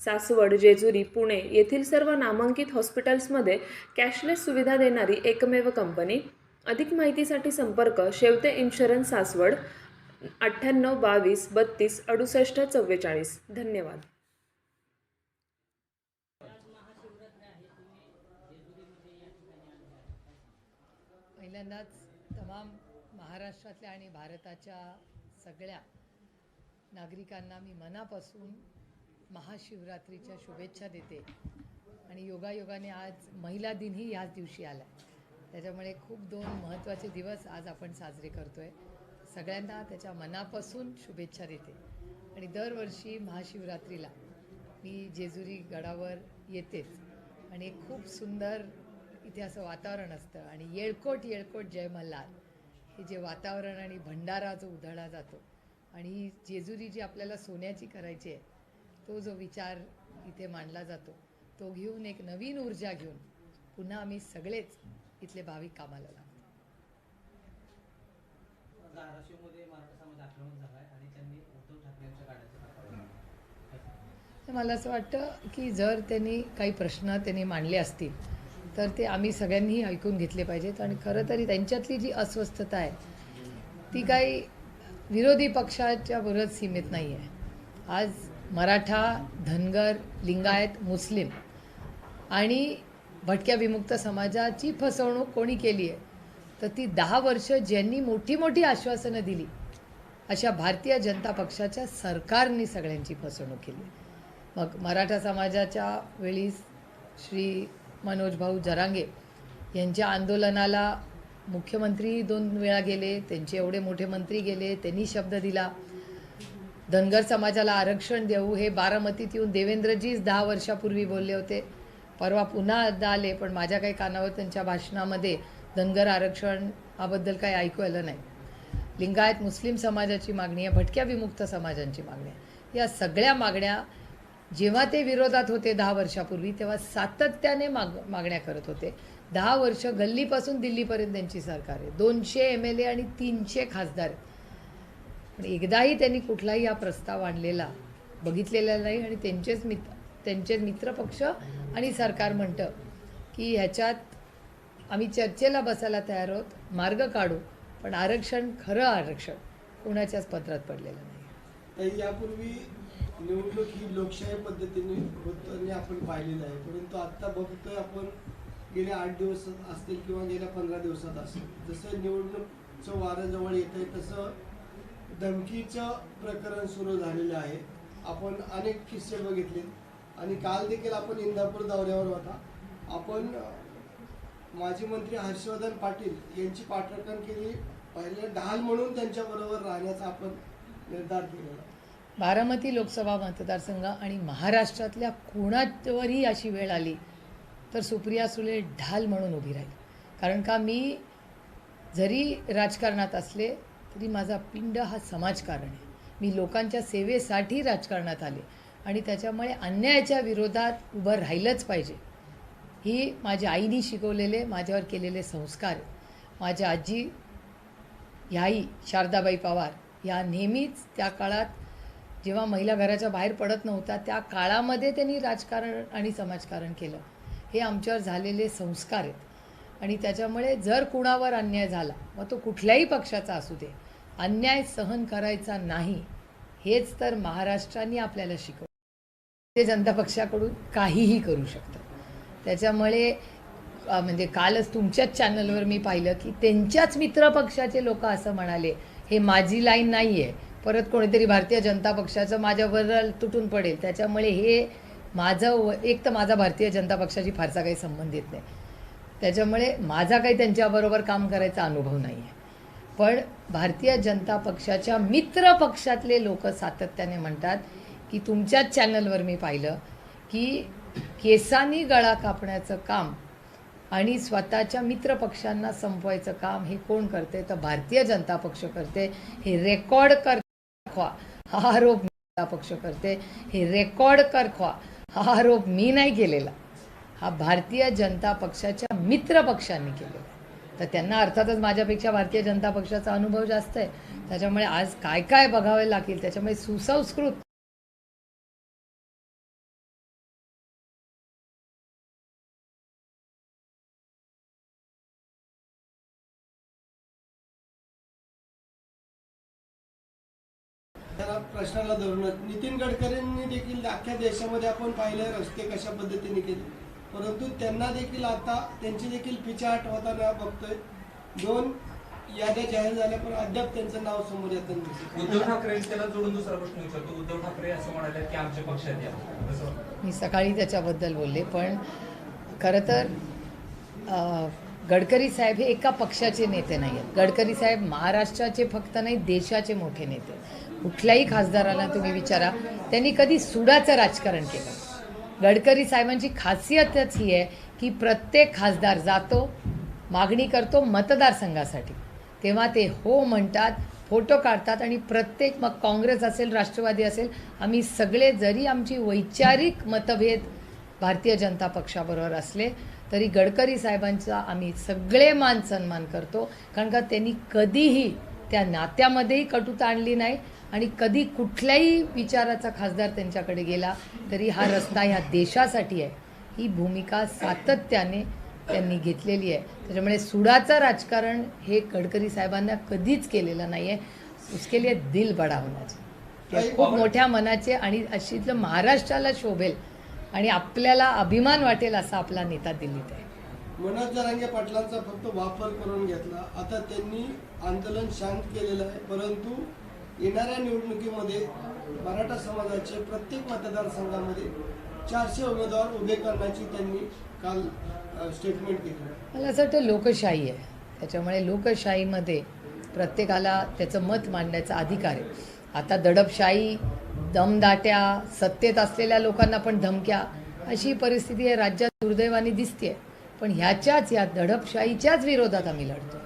सासवड जेजुरी पुणे येथील सर्व नामांकित हॉस्पिटल्समध्ये कॅशलेस सुविधा देणारी एकमेव कंपनी. अधिक माहितीसाठी संपर्क शेवते इन्शुरन्स सासवड अठ्ठ्याण्णव बावीस बत्तीस अडुसष्ट चव्वेचाळीस. धन्यवाद. पहिल्यांदाच तमाम महाराष्ट्रातल्या आणि भारताच्या सगळ्या नागरिकांना मी मनापासून महाशिवरात्रीच्या शुभेच्छा देते. आणि योगायोगाने आज महिला दिनही याच दिवशी आला त्याच्यामुळे खूप दोन महत्त्वाचे दिवस आज आपण साजरे करतो आहे सगळ्यांना त्याच्या मनापासून शुभेच्छा देते. आणि दरवर्षी महाशिवरात्रीला मी जेजुरी गडावर येतेच. आणि एक खूप सुंदर इथे असं वातावरण असतं. आणि येळकोट येळकोट जय मल्हार हे जे वातावरण आणि भंडारा जो उधळला जातो. आणि जेजुरी जी आपल्याला सोन्याची करायची आहे तो जो विचार इथे मांडला जातो तो घेऊन एक नवीन ऊर्जा घेऊन पुन्हा आम्ही सगळेच इथले भाविक कामाला लागतो. मला असं वाटतं की जर त्यांनी काही प्रश्न त्यांनी मांडले असतील तर ते आम्ही सगळ्यांनीही ऐकून घेतले पाहिजेत आणि खरं तरी त्यांच्यातली जी अस्वस्थता आहे ती काही विरोधी पक्षाच्या बरोबर सीमित नाही आहे आज मराठा धनगर लिंगायत मुस्लिम आणि भटक्या विमुक्त समाजाची फसवणूक कोणी केली आहे? तर ती दहा वर्ष ज्यांनी मोठी मोठी आश्वासनं दिली अशा भारतीय जनता पक्षाच्या सरकारने सगळ्यांची फसवणूक केली मग मराठा समाजाच्या वेळी श्री मनोज भाऊ जरांगे यांच्या आंदोलनाला मुख्यमंत्री दोन वेळा गेले त्यांचे एवढे मोठे मंत्री गेले त्यांनी शब्द दिला. धनगर समाजाला आरक्षण देऊ हे बारामतीत येऊन देवेंद्रजीच दहा वर्षापूर्वी बोलले होते. परवा पुन्हा एकदा आले पण माझ्या काही कानावर त्यांच्या भाषणामध्ये धनगर आरक्षणाबद्दल काही ऐकू आलं नाही. लिंगायत मुस्लिम समाजाची मागणी आहे भटक्या विमुक्त समाजांची मागणी आहे. या सगळ्या मागण्या जेव्हा ते विरोधात होते दहा वर्षापूर्वी तेव्हा सातत्याने माग मागण्या करत होते. दहा वर्ष गल्लीपासून दिल्लीपर्यंत त्यांची सरकार आहे. दोनशे एम एल ए आणि तीनशे खासदार आहेत. पण एकदाही त्यांनी कुठलाही हा प्रस्ताव आणलेला बघितलेला नाही आणि त्यांचेच मित्र त्यांचे मित्रपक्ष आणि सरकार म्हणतं की ह्याच्यात आम्ही चर्चेला बसायला तयार आहोत मार्ग काढू पण आरक्षण खरं आरक्षण कोणाच्याच पत्रात पडलेलं नाही. यापूर्वी निवडणूक ही लोकशाही पद्धतीने होताना आपण पाहिलेलं आहे परंतु आत्ता बघतोय आपण गेले आठ दिवस असतील किंवा गेल्या पंधरा दिवसात असेल जसं निवडणूकचं वारं जवळ येत आहे तसं धमकीचं प्रकरण सुरू झालेलं आहे. आपण अनेक किस्से बघितले आणि काल देखील आपण इंदापूर दौऱ्यावर होता. आपण माजी मंत्री हर्षवर्धन पाटील यांची पाठराखण केली. पहिले ढाल म्हणून त्यांच्याबरोबर राहण्याचा आपण निर्धार केलेला. बारामती लोकसभा मतदारसंघ आणि महाराष्ट्रातल्या कोणावरही अशी वेळ आली तर सुप्रिया सुले ढाल म्हणून उभी राहील. कारण का मी जरी राजकारणात असले तरी माझा पिंड हा समाजकारण आहे. मी लोकांच्या सेवेसाठी राजकारणात आले आणि त्याच्यामुळे अन्यायाच्या विरोधात उभं राहिलंच पाहिजे. ही माझ्या आईने शिकवलेले माझ्यावर केलेले संस्कार आहेत. माझ्या आजी ह्याही शारदाबाई पवार या नेहमीच त्या काळात जेव्हा महिला घराच्या बाहेर पडत नव्हत्या त्या काळामध्ये त्यांनी राजकारण आणि समाजकारण केलं. हे आमच्यावर झालेले संस्कार आहेत. आणि त्याच्यामुळे जर कुणावर अन्याय झाला मग तो कुठल्याही पक्षाचा असू दे. अन्याय सहन करायचा नाही हेच तर महाराष्ट्राने आपल्याला शिकवलं. ते जनता पक्षाकडून काहीही करू शकतं. त्याच्यामुळे म्हणजे कालच तुमच्याच चॅनलवर मी पाहिलं की त्यांच्याच मित्रपक्षाचे लोक असं म्हणाले हे माझी लाईन नाही आहे परत कोणीतरी भारतीय जनता पक्षाचं माझ्यावर तुटून पडेल. त्याच्यामुळे हे माझं एक तर माझा भारतीय जनता पक्षाशी फारसा काही संबंधित नाही. त्याच्यामुळे माझा काही त्यांच्याबरोबर काम करायचा अनुभव नाही आहे पण भारतीय जनता पक्षाच्या मित्र पक्षातले लोक सातत्याने म्हणतात की तुमच्याच चॅनलवर मी पाहिलं की केसानी गळा कापण्याचं काम आणि स्वतःच्या मित्रपक्षांना संपवायचं काम हे कोण करते? तर भारतीय जनता पक्ष करते. हे रेकॉर्ड कर दाखवा हा आरोप जनता पक्ष करते. हे रेकॉर्ड कर खवा हा आरोप मी नाही केलेला. हा भारतीय जनता पक्षाच्या मित्र पक्षांनी केलेला. तर त्यांना अर्थातच माझ्यापेक्षा भारतीय जनता पक्षाचा अनुभव जास्त आहे. त्याच्यामुळे आज काय काय बघावे लागेल त्याच्यामुळे सुसंस्कृत प्रश्नाला धरूनच नितीन गडकरींनी देखील अख्ख्या देशामध्ये आपण पाहिलं रस्ते कशा पद्धतीने केले. परंतु त्यांना देखील आता त्यांची देखील पिछाहट होताना बघतोय. दोन याद्या जाहीर झाल्या पण अद्याप त्यांचं नाव समोर दिसत उद्धव ठाकरे त्याला जोडून दुसरा प्रश्न विचारतो. उद्धव ठाकरे असं म्हणाले की आमच्या पक्षात या. मी सकाळी त्याच्याबद्दल बोलले पण खरं तर गडकरी साहेब हे एका पक्षाचे नेते नाही आहेत गडकरी साहेब महाराष्ट्राचे फक्त नाही देशाचे मोठे नेते. कुठल्याही खासदाराला तुम्ही विचारा त्यांनी कधी सुडाचं राजकारण केलं. गडकरी साहेबांची खासियतच ही आहे की प्रत्येक खासदार जातो मागणी करतो मतदारसंघासाठी. तेव्हा ते हो म्हणतात फोटो काढतात आणि प्रत्येक मग काँग्रेस असेल राष्ट्रवादी असेल आम्ही सगळे जरी आमची वैचारिक मतभेद भारतीय जनता पक्षाबरोबर असले तरी गडकरी साहेबांचा आम्ही सगळे मान सन्मान करतो. कारण का त्यांनी कधीही त्या नात्यामध्येही कटुता आणली नाही आणि कधी कुठल्याही विचाराचा खासदार त्यांच्याकडे गेला तरी हा रस्ता ह्या देशासाठी आहे. ही भूमिका सातत्याने त्यांनी घेतलेली आहे. त्याच्यामुळे सुडाचं राजकारण हे गडकरी साहेबांना कधीच केलेलं नाही आहे उसके लिए दिल बडा होना चाहिए. ते खूप मोठ्या मनाचे आणि अशीतलं महाराष्ट्राला शोभेल आणि आपल्याला अभिमान वाटेल असा आपला नेता दिल्लीत आहे. मनोज जरांगे पाटलांचा फक्त वापर करून घेतला. आता त्यांनी आंदोलन शांत केलेलं आहे. परंतु येणाऱ्या निवडणुकीमध्ये मराठा समाजाचे प्रत्येक मतदारसंघामध्ये चारशे उमेदवार उभे करण्याची त्यांनी काल स्टेटमेंट केली. मला असं वाटतं लोकशाही आहे. त्याच्यामुळे लोकशाहीमध्ये प्रत्येकाला त्याचं मत मांडण्याचा अधिकार आहे. आता दडपशाही दमदाट्या सत्तेत असलेल्या लोकांना पण धमक्या अशी परिस्थिती आहे राज्यात दुर्दैवाने दिसते पण ह्याच्याच या दडपशाहीच्याच विरोधात आम्ही लढतो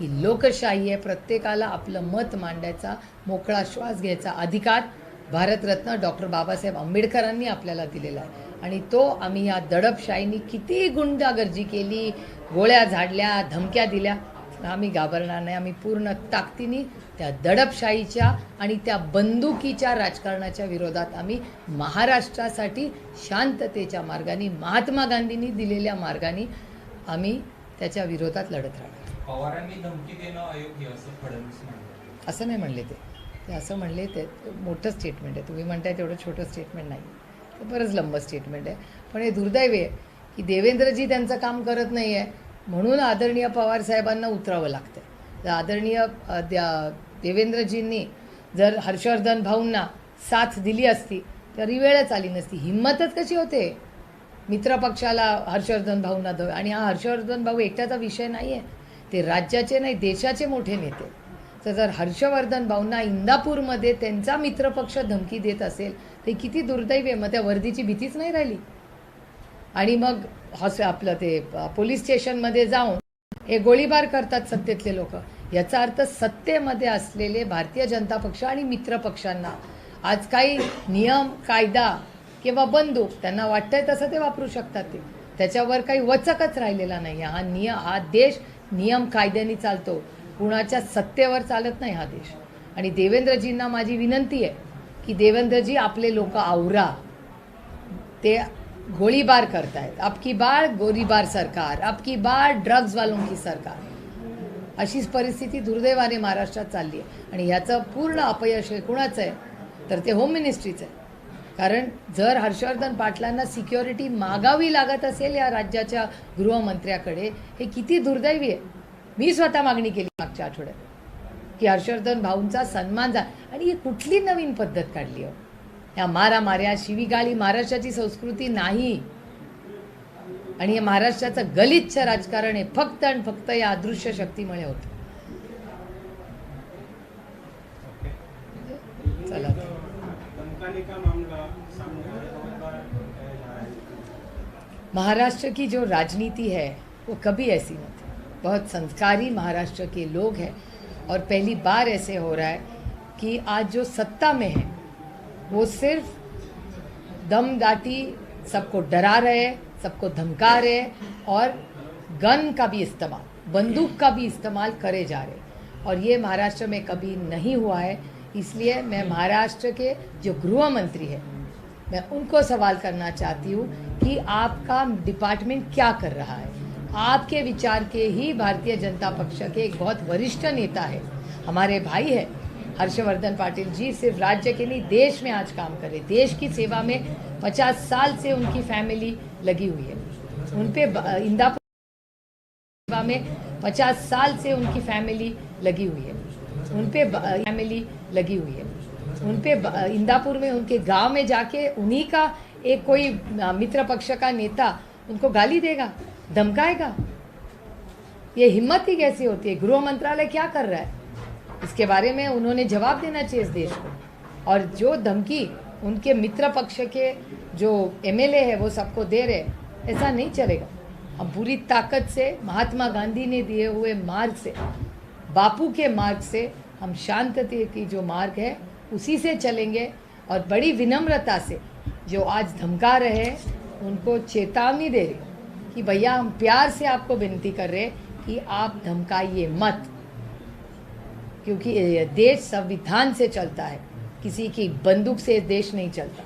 ही लोकशाही आहे प्रत्येकाला आपलं मत मांडायचा मोकळा श्वास घ्यायचा अधिकार भारतरत्न डॉक्टर बाबासाहेब आंबेडकरांनी आपल्याला दिलेला आहे. आणि तो आम्ही या दडपशाहीनी किती गुंडागर्जी केली गोळ्या झाडल्या धमक्या दिल्या आम्ही घाबरणार नाही. आम्ही पूर्ण ताकदीने त्या दडपशाहीच्या आणि त्या बंदुकीच्या राजकारणाच्या विरोधात आम्ही महाराष्ट्रासाठी शांततेच्या मार्गाने महात्मा गांधींनी दिलेल्या मार्गाने आम्ही त्याच्या विरोधात लढत राहणार. पवारांनी धमकी देणं अयोग्य असं फडणवीस असं नाही म्हणले ते. ते असं म्हणले ते मोठं स्टेटमेंट आहे. तुम्ही म्हणताय तेवढं छोटं स्टेटमेंट नाही. ते बरंच लंब स्टेटमेंट आहे. पण हे दुर्दैवी आहे की देवेंद्रजी त्यांचं काम करत नाही आहे म्हणून आदरणीय पवार साहेबांना उतरावं लागतं आदरणीय द्या देवेंद्रजींनी जर हर्षवर्धन भाऊंना साथ दिली असती तरी वेळच आली नसती. हिंमतच कशी होते? मित्रपक्षाला हर्षवर्धन भाऊंना दव आणि हा हर्षवर्धन भाऊ एकट्याचा विषय नाही आहे ते राज्याचे नाही देशाचे मोठे नेते. तर जर हर्षवर्धन भाऊंना इंदापूरमध्ये त्यांचा मित्रपक्ष धमकी देत असेल तर किती दुर्दैवी आहे. मग त्या वर्दीची भीतीच नाही राहिली? आणि मग हॉस आपलं ते पोलीस स्टेशनमध्ये जाऊन हे गोळीबार करतात सत्तेतले लोक. याचा अर्थ सत्तेमध्ये असलेले भारतीय जनता पक्ष आणि मित्र पक्षांना आज काही नियम कायदा किंवा बंदूक त्यांना वाटतंय तसं ते वापरू शकतात ते. त्याच्यावर काही वचकच राहिलेला नाही. हा निय हा देश नियम कायद्याने चालतो. कुणाच्या सत्तेवर चालत नाही हा देश. आणि देवेंद्रजींना माझी विनंती आहे की देवेंद्रजी आपले लोक आवरा. ते गोळीबार करतायत. आपकी बार गोळीबार सरकार आपकी बार ड्रग्जवालों की सरकार. अशीच परिस्थिती दुर्दैवाने महाराष्ट्रात चालली आहे. आणि ह्याचं पूर्ण अपयश हे कुणाचं आहे? तर ते होम मिनिस्ट्रीचं आहे. कारण जर हर्षवर्धन पाटलांना सिक्युरिटी मागावी लागत असेल या राज्याच्या गृहमंत्र्याकडे हे किती दुर्दैवी आहे? मी स्वतः मागणी केली मागच्या आठवड्यात. की हर्षवर्धन भाऊंचा सन्मान जा आणि ही कुठली नवीन पद्धत काढली हो या मारामाऱ्या शिवीगाळी महाराष्ट्राची संस्कृती नाही. आणि हे महाराष्ट्राचं गलिच्छ राजकारण आहे. फक्त आणि फक्त या अदृश्य शक्तीमुळे होतं. चला. महाराष्ट्र की जो राजनीति है वो कभी ऐसी न थी बहुत संस्कारी महाराष्ट्र के लोग हैं और पहली बार ऐसे हो रहा है कि आज जो सत्ता में है वो सिर्फ दम दाटी सबको डरा रहे हैं सबको धमका रहे हैं और गन का भी इस्तेमाल, बंदूक का भी इस्तेमाल करे जा रहे। और ये महाराष्ट्र में कभी नहीं हुआ है, इसलिए मैं महाराष्ट्र के जो गृह मंत्री है, मैं उनको सवाल करना चाहती हूँ कि आपका डिपार्टमेंट क्या कर रहा है? आपके विचार के ही भारतीय जनता पक्ष के एक बहुत वरिष्ठ नेता है, हमारे भाई है हर्षवर्धन पाटिल जी सिर्फ़ राज्य के नहीं, देश में आज काम कर रहे देश की सेवा में पचास साल से उनकी फैमिली लगी हुई है। उन इंदापुर सेवा में पचास साल से उनकी फैमिली लगी हुई है। उन पे फैमिली लगी हुई है। उन पे इंदापुर में उनके गाँव में जाके उन्हीं का एक कोई मित्र पक्ष का नेता उनको गाली देगा, धमकाएगा। ये हिम्मत ही कैसी होती है? गृह मंत्रालय क्या कर रहा है? इसके बारे में उन्होंने जवाब देना चाहिए इस देश को। और जो धमकी उनके मित्र पक्ष के जो एमएलए है, वो सबको दे रहे ऐसा नहीं चलेगा। हम पूरी ताकत से, महात्मा गांधी ने दिए हुए मार्ग से, बापू के मार्ग से हम शांति की जो मार्ग है, उसी से चलेंगे। और बड़ी विनम्रता से जो आज धमका रहे हैं, उनको चेतावनी दे रही कि भैया, हम प्यार से आपको विनती कर रहे कि आप धमकाइए मत। क्योंकि देश संविधान से चलता है। किसी की बंदूक से देश नहीं चलता।